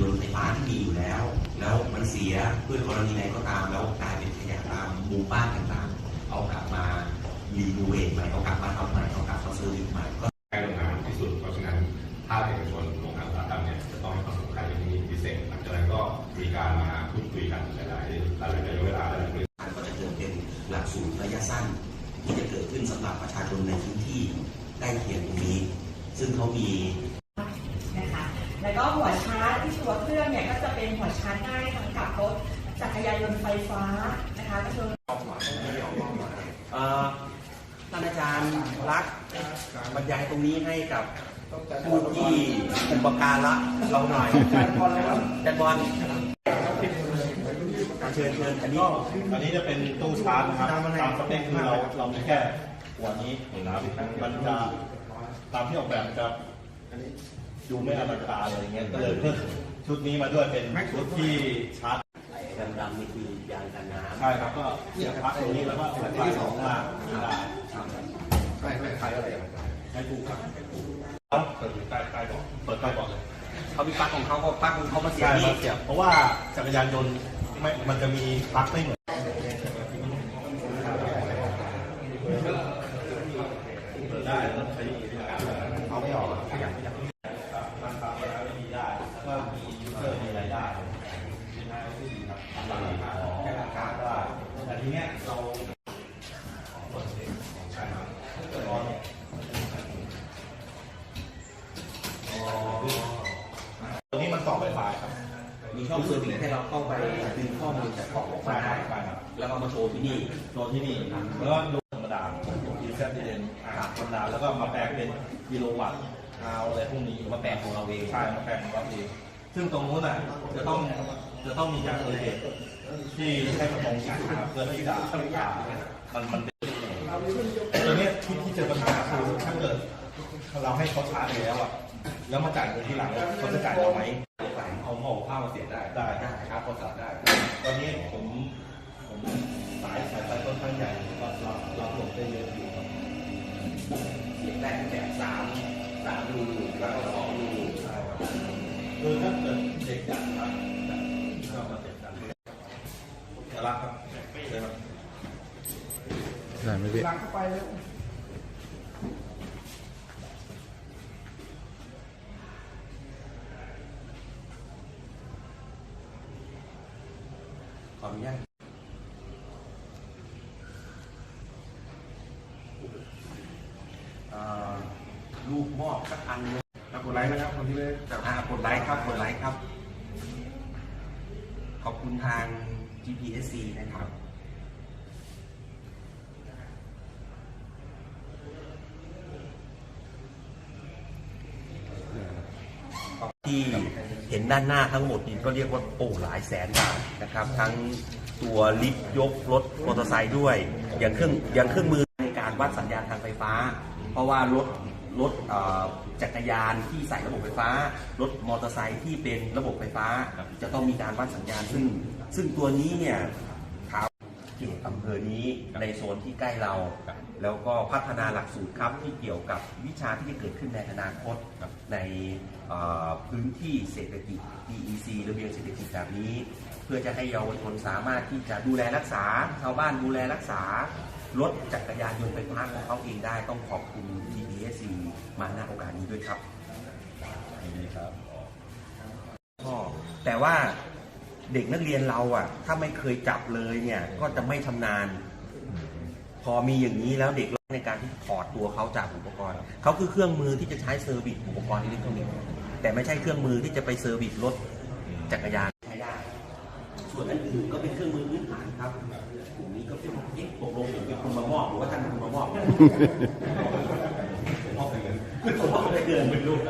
ยนต์ไฟฟ้าที่มีอยู่แล้ว แล้วมันเสียด้วยกรณีใดก็ตามแล้วกลายเป็นขยะตามหมู่บ้านต่างๆ เอากลับมารีโนเวทใหม่เอากลับมาทำใหม่เอากลับมาเซอร์วิสใหม่ก็ใกล้โรงงานที่สุดเพราะฉะนั้นภาคเอกชนโรงงานอุตสาหกรรมเนี่ยจะต้องให้ความสำคัญเรื่องนี้พิเศษหลังจากนั้นก็มีการมาพูดคุยกันหลายๆหลายๆระยะเวลาหลายๆการก็จะเกิดเป็นหลักสูตรระยะสั้น ที่จะเกิดขึ้นสำหรับประชาชนในพื้นที่ใกล้เคียงตรงนี้ ซึ่งเขามี ชารง่ายทั้งกับรถจักรยานยนต์ไฟฟ้านะคะก็คือเอ่อท่านอาจารย์รักบรรยายตรงนี้ให้กับผู้ที่อุปการะเราหน่อยแจนบอลเชิญเชิญอันนี้ก็อันนี้จะเป็นตู้ชาร์จนะครับ ตามสเปคคือเราเรามีแค่หัวนี้นะครับมันจะตามที่ออกแบบมันจะ ดูไม่อลังการอะไรเงี้ย ก็เลยเพิ่มชุดนี้มาด้วยเป็นชุดที่ชาร์จดำๆนี่คือยางกันน้ำใช่ครับก็เสียบปลั๊กตรงนี้แล้วก็ใส่ปลั๊กสองมาได้ไม่ไม่ใครอะไรอย่างเงี้ยใช้ตู้ครับเปิดอยู่ใต้ใต้เบอกเปิดใต้เบอกเลยเขามีปลั๊กของเขาก็ปลั๊กของเขามาเสียใช่บมานี่เสียบเพราะว่าจักรยานยนต์ไม่มันจะมีปลั๊กไม่เหมือนเปิดได้แล้วใช้เอาไม่ออกขยับขยับมันทำอะไรไม่ดีได้แล้วก็มียูเซอร์มีรายได้ แค่หลักการว่าแต่ทีเนี้ยเราใช่ครับตัวนี้มันต่อไวไฟครับ มีช่องเซอร์วิสให้เราเข้าไปดึงข้อมูลจากกล่องออกมาได้ครับแล้วก็มาโชว์ที่นี่โดนที่นี่แล้วก็ดูธรรมดาดีเซลดีเดนธรรมดาแล้วก็มาแปลงเป็นกิโลวัตต์เอาอะไรพวกนี้มาแปลงของเราเองใช่มาแปลงของเราเองซึ่งตรงนู้นน่ะจะต้อง จะต้องมีการเอเดตที่ให้มันตรงกันนะครับเพื่อที่จะมันมันเป็นตัวเนี้ยที่ที่เจอปัญหาคือถ้าเกิดเราให้เขาชาร์จไปแล้วอะแล้วมาจ่ายเงินที่หลังเขาจะจ่ายเราไหมเอาหม้อข้าวมาเสียได้ได้ได้ครับก็สับได้ ตอนนี้ผมผมสายสายไฟค่อนข้างใหญ่รับรับรับลงได้เยอะอยู่ครับเสียงได้แบบสามสามรูแล้วก็สองรูใช่ครับคือถ้าเกิดเด็กอยากทำ ก็มาเด็กกันจะรักครับเชิญครับได้ไหมพี่ขออนุญาตเอ่อลูกมอบสักอันหนึงกดไลค์นะครับคนที่ไม่ได้อ่ากดไลค์ครับ กดไลค์ครับข อบคุณทาง GPSC นะครับ ที่เห็นด้านหน้าทั้งหมดนี่ก็เรียกว่าโอ้หลายแสนบาทนะครับ ทั้งตัวลิฟต์ยกรถมอเตอร์ไซค์ด้วยอย่างเครื่องอย่างเครื่องมือในการวัดสัญญาณทางไฟฟ้า เพราะว่ารถ รถเอ่อจักรยานที่ใส่ระบบไฟฟ้า รถมอเตอร์ไซค์ที่เป็นระบบไฟฟ้า จะต้องมีการวัดสัญญาณซึ่ง ซึ่งตัวนี้เนี่ยถามเกี่ยวกับอำเภอนี้ในโซนที่ใกล้เรา แล้วก็พัฒนาหลักสูตรครับที่เกี่ยวกับวิชาที่จะเกิดขึ้นในอนาคตในเอ่อพื้นที่เศรษฐกิจ EEC ระเบียงเศรษฐกิจแบบนี้ เพื่อจะให้เยาวชนสามารถที่จะดูแลรักษาชาวบ้านดูแลรักษา รถจักรยานยนต์ไฟฟ้าของเขาเองได้ต้องขอบคุณ TPSC มาณโอกาสนี้ด้วยครับดีครับพ่อแต่ว่าเด็กนักเรียนเราอะ ถ้าไม่เคยจับเลยเนี่ย ก็จะไม่ชำนาญ พอมีอย่างนี้แล้วเด็กในการที่ถอดตัวเขาจากอุปกรณ์ เขาคือเครื่องมือที่จะใช้เซอร์วิสอุปกรณ์อิเล็กทรอนิกส์แต่ไม่ใช่เครื่องมือที่จะไปเซอร์วิสรถจักรยานใช้ได้ ส่วนอันอื่นก็เป็นเครื่องมือพื้น หรือว่าท่านมามอบมอบไปเงินมอบไปเงินเป็นลูก